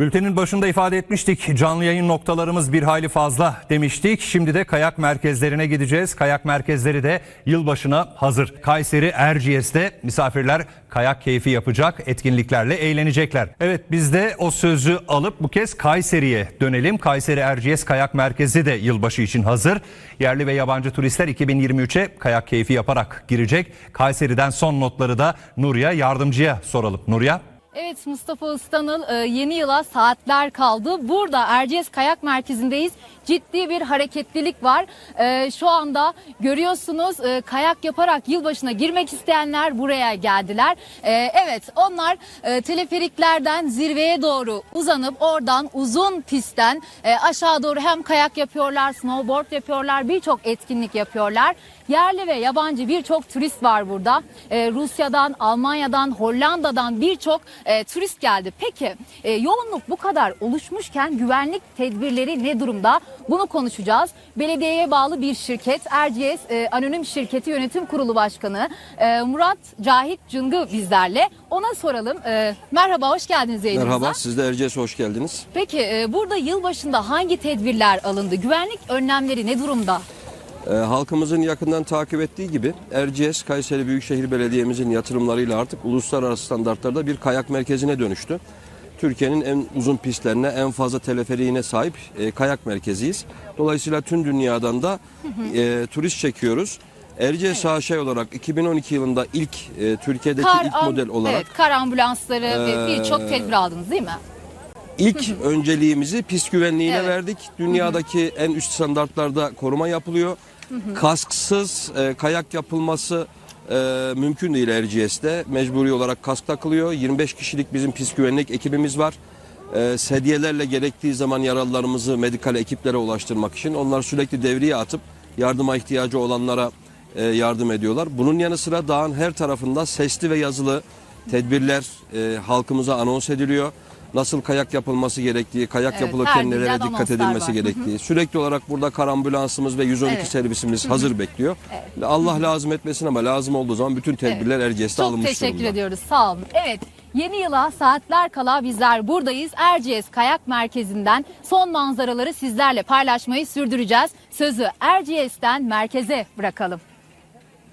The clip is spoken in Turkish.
Bültenin başında ifade etmiştik. Canlı yayın noktalarımız bir hayli fazla demiştik. Şimdi de kayak merkezlerine gideceğiz. Kayak merkezleri de yılbaşına hazır. Kayseri Erciyes'te misafirler kayak keyfi yapacak, etkinliklerle eğlenecekler. Evet biz de o sözü alıp bu kez Kayseri'ye dönelim. Kayseri Erciyes Kayak Merkezi de yılbaşı için hazır. Yerli ve yabancı turistler 2023'e kayak keyfi yaparak girecek. Kayseri'den son notları da Nurya Yardımcı'ya soralım. Nurya. Evet Mustafa Istanıl e, yeni yıla saatler kaldı. Burada Erciyes Kayak Merkezi'ndeyiz. Ciddi bir hareketlilik var. E, Şu anda görüyorsunuz e, kayak yaparak yılbaşına girmek isteyenler buraya geldiler. Evet onlar teleferiklerden zirveye doğru uzanıp oradan uzun pistten aşağı doğru hem kayak yapıyorlar, snowboard yapıyorlar, birçok etkinlik yapıyorlar. Yerli ve yabancı birçok turist var burada. Rusya'dan, Almanya'dan, Hollanda'dan birçok e, turist geldi. Peki e, yoğunluk bu kadar oluşmuşken güvenlik tedbirleri ne durumda? Bunu konuşacağız. Belediyeye bağlı bir şirket Erciyes e, Anonim Şirketi Yönetim Kurulu Başkanı e, Murat Cahit Cıngı bizlerle. Ona soralım. E, merhaba, hoş geldiniz yayınımıza. Merhaba, siz de Erciyes'e hoş geldiniz. Peki e, burada yılbaşında hangi tedbirler alındı? Güvenlik önlemleri ne durumda? Ee, halkımızın yakından takip ettiği gibi Erciyes, Kayseri Büyükşehir Belediye'mizin yatırımlarıyla artık uluslararası standartlarda bir kayak merkezine dönüştü. Türkiye'nin en uzun pistlerine, en fazla teleferiğine sahip e, kayak merkeziyiz. Dolayısıyla tüm dünyadan da e, turist çekiyoruz. Erciyes AŞ olarak 2012 yılında ilk e, Türkiye'deki ilk am- model olarak evet, kar ambulansları ve birçok Ee, tedbir aldınız değil mi? İlk önceliğimizi pist güvenliğine Evet. verdik. Dünyadaki en üst standartlarda koruma yapılıyor. Kasksız e, kayak yapılması e, mümkün değil Erciyes'te. Mecburi olarak kask takılıyor. 25 kişilik bizim pist güvenlik ekibimiz var. E, sedyelerle gerektiği zaman yaralılarımızı medikal ekiplere ulaştırmak için onlar sürekli devriye atıp yardıma ihtiyacı olanlara e, yardım ediyorlar. Bunun yanı sıra dağın her tarafında sesli ve yazılı tedbirler e, halkımıza anons ediliyor. Nasıl kayak yapılması gerektiği, kayak Evet, yapılırken nelere dikkat edilmesi var. gerektiği. Sürekli olarak burada kar ambulansımız ve 112 Evet. servisimiz hazır bekliyor. Allah lazım etmesin ama lazım olduğu zaman bütün tedbirler Erciyes'te Çok alınmış teşekkür durumda. ediyoruz. Sağ olun. Evet. Yeni yıla saatler kala bizler buradayız. Erciyes Kayak Merkezi'nden son manzaraları sizlerle paylaşmayı sürdüreceğiz. Sözü Erciyes'ten merkeze bırakalım.